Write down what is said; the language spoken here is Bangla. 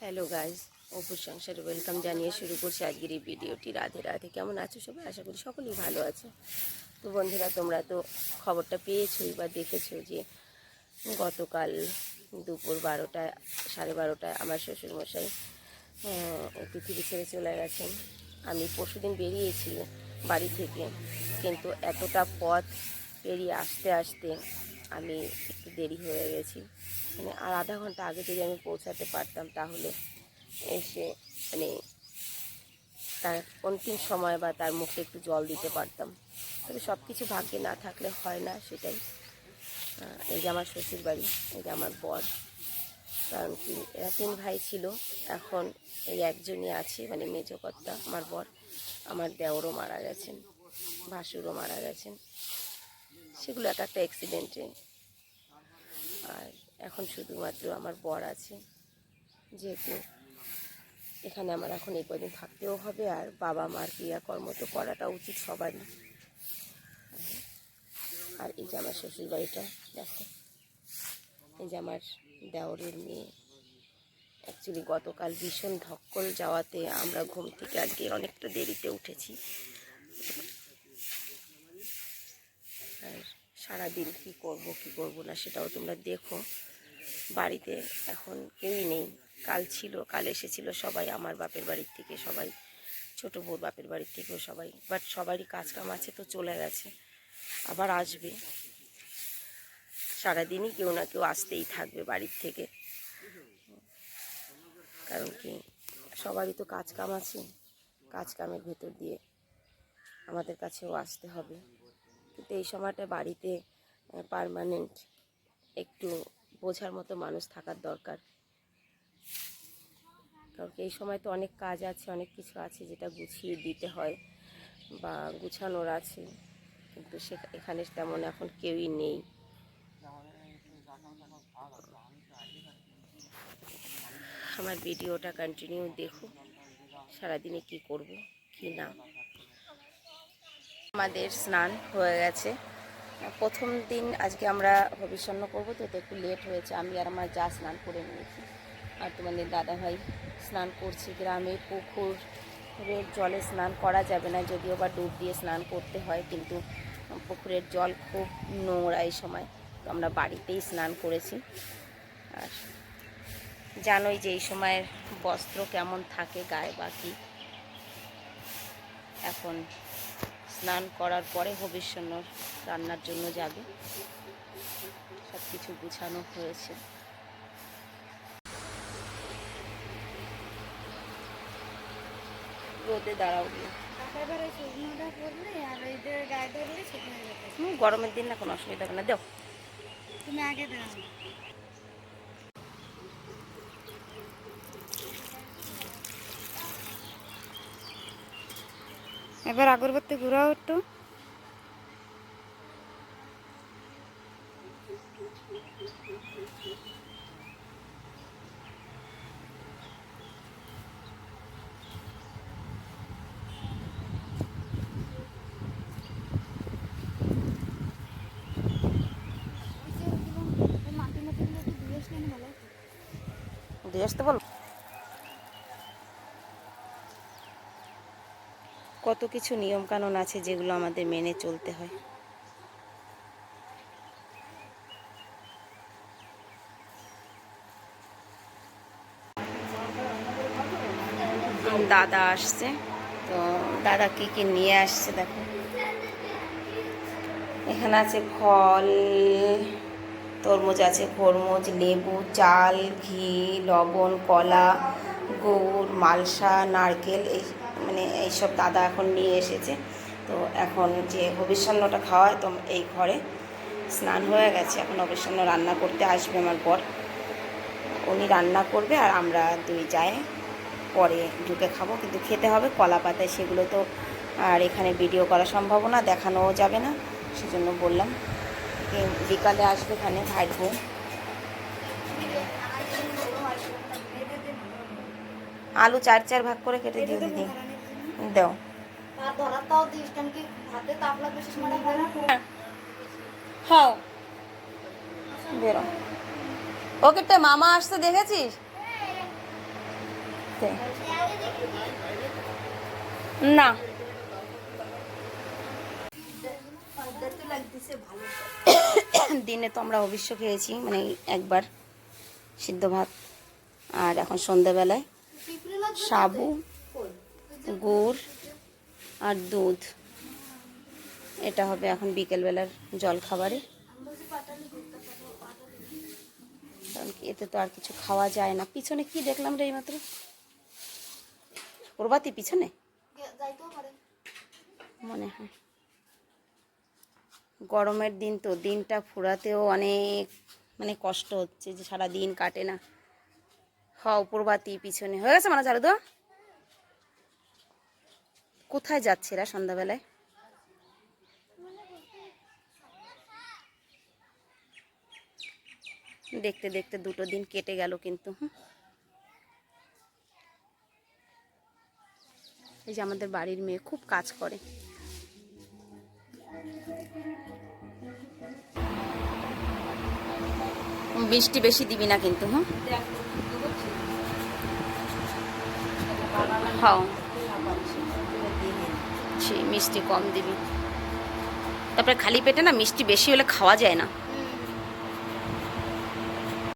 হ্যালো গাইজ অপুর সংসারে ওয়েলকাম জানিয়ে শুরু করছি আজকের এই ভিডিওটি। রাধে রাধে। কেমন আছো সবাই? আশা করি সকলেই ভালো আছে। তো বন্ধুরা, তোমরা তো খবরটা পেয়েছোই বা দেখেছ যে গতকাল দুপুর বারোটায় সাড়ে বারোটায় আমার শ্বশুরমশাই পৃথিবী ছেড়ে চলে গেছেন। আমি পরশুদিন বেরিয়েছি বাড়ি থেকে, কিন্তু এতটা পথ পেরিয়ে আসতে আসতে আমি একটু দেরি হয়ে গেছি। মানে আর আধা ঘণ্টা আগে যদি আমি পৌঁছাতে পারতাম তাহলে এসে মানে তার অন্তিম সময় বা তার মুখে একটু জল দিতে পারতাম। তবে সব কিছু ভাগ্যে না থাকলে হয় না সেটাই। এই যে আমার শ্বশুর বাড়ি এই যে আমার বর। কারণ কি, এরা তিন ভাই ছিল। এখন এই একজনই আছে মানে মেজকর্তা, আমার বর। আমার দেওরও মারা গেছেন, ভাসুরও মারা গেছেন। সেগুলো এক একটা অ্যাক্সিডেন্টে আর এখন শুধুমাত্র আমার বর আছে, যেহেতু এখানে আমার এখন এই কদিন থাকতেও হবে, আর বাবা মার ক্রিয়াকর্ম তো করাটা উচিত সবারই। আর এই যে আমার শ্বশুর বাড়িটা দেখো, এই যে আমার দেওরের মেয়ে। অ্যাকচুয়ালি গতকাল ভীষণ ধক্কল যাওয়াতে আমরা ঘুম থেকে আজকে অনেকটা দেরিতে উঠেছি। আর সারাদিন কী করব, কি করব না সেটাও তোমরা দেখো। বাড়িতে এখন কেউই নেই। কাল ছিল, কাল এসেছিল সবাই, আমার বাপের বাড়ির থেকে সবাই, ছোট বউর বাপের বাড়ির থেকেও সবাই। বাট সবারই কাজ কাম আছে তো চলে গেছে, আবার আসবে। সারাদিনই কেউ না কেউ আসতেই থাকবে বাড়ির থেকে। কারণ কি, সবারই তো কাজ কাম আছে। কাজ কামের ভেতর দিয়ে আমাদের কাছেও আসতে হবে। কিন্তু এই সময়টা বাড়িতে পারমানেন্ট একটু বোঝার মতো মানুষ থাকার দরকার। কারণ এই সময় তো অনেক কাজ আছে, অনেক কিছু আছে যেটা গুছিয়ে দিতে হয় বা গুছানোর আছে। কিন্তু সে এখানে তেমন এখন কেউই নেই। আমার ভিডিওটা কন্টিনিউ দেখো সারাদিনে কি করব, কি না। আমাদের স্নান হয়ে গেছে। প্রথম দিন আজকে আমরা ভবিষ্যন্ন করব, তো একটু লেট হয়েছে। আমি আর আমার যা স্নান করে নিয়েছি। আর তোমাদের দাদা ভাই স্নান করছি গ্রামে, পুকুরের জলে স্নান করা যাবে না, যদিও বা ডুব দিয়ে স্নান করতে হয়, কিন্তু পুকুরের জল খুব নোংরা এই সময়। তো আমরা বাড়িতেই স্নান করেছি। আর জানোই যে এই সময়ের বস্ত্র কেমন থাকে, গায়ে বাকি এখন স্নান করার পরে ভবিষ্যন্ন রান্নার জন্য যাবে। সব কিছু গুছানো হয়েছে। রোদে দাঁড়াও গরমের দিন না, কোনো অসুবিধা হবে না। দেও। তুমি আগে দাও এবার আগরবাতি ঘুরাও একটু। দিয়ে আসতে বল। কত কিছু নিয়ম কানুন আছে যেগুলো আমাদের মেনে চলতে হয়। দাদা আসছে, তো দাদা কি কি নিয়ে আসছে দেখো। এখানে আছে ফল, তরমুজ আছে, খরমুজ, লেবু, চাল, ঘি, লবণ, কলা, গুড়, মালসা, নারকেল, এই মানে এইসব দাদা এখন নিয়ে এসেছে। তো এখন যে হবিষ্যান্নটা খাওয়া তো এই ঘরে স্নান হয়ে গেছে। এখন হবিষ্যান্ন রান্না করতে আসবে আমার বর। উনি রান্না করবে আর আমরা দুই যাই। পরে ঢুকে খাব, কিন্তু খেতে হবে কলা পাতায় সেগুলো তো আর এখানে ভিডিও করা সম্ভব না, দেখানোও যাবে না। সেজন্য বললাম বিকালে আসবে এখানে ভাইয়ের বউ। আলু চার চার ভাগ করে কেটে দিয়ে দিদি দাও। হয়। বেরো। ওকে মামা আসতে দেখেছিস? না। দিনে তো আমরা অবশ্য খেয়েছি মানে একবার সিদ্ধ ভাত। আর এখন সন্ধ্যাবেলায় সাবু, গুড় আর দুধ। এটা হবে এখন বিকেলবেলার জল খাবারে কারণ এতে তো আর কিছু খাওয়া যায় না। পিছনে কি দেখলাম রে এইমাত্র? প্রভাতি পিছনে? মনে হয়। গরমের দিন তো দিনটা ফুরাতেও অনেক মানে কষ্ট হচ্ছে যে সারা দিন কাটে না। হও প্রভাতি পিছনে। হয়ে গেছে মানে ঝাড়ু দেওয়া কোথায় যাচ্ছে এরা সন্ধ্যাবেলায়? দেখতে দেখতে দুটো দিন কেটে গেল কিন্তু। এই যে আমাদের বাড়ির মেয়ে খুব কাজ করে। বৃষ্টি বেশি দিবি না কিন্তু হ্যাঁ ছি, মিষ্টি কম দিবি। তারপরে খালি পেটে না মিষ্টি বেশি হলে খাওয়া যায় না।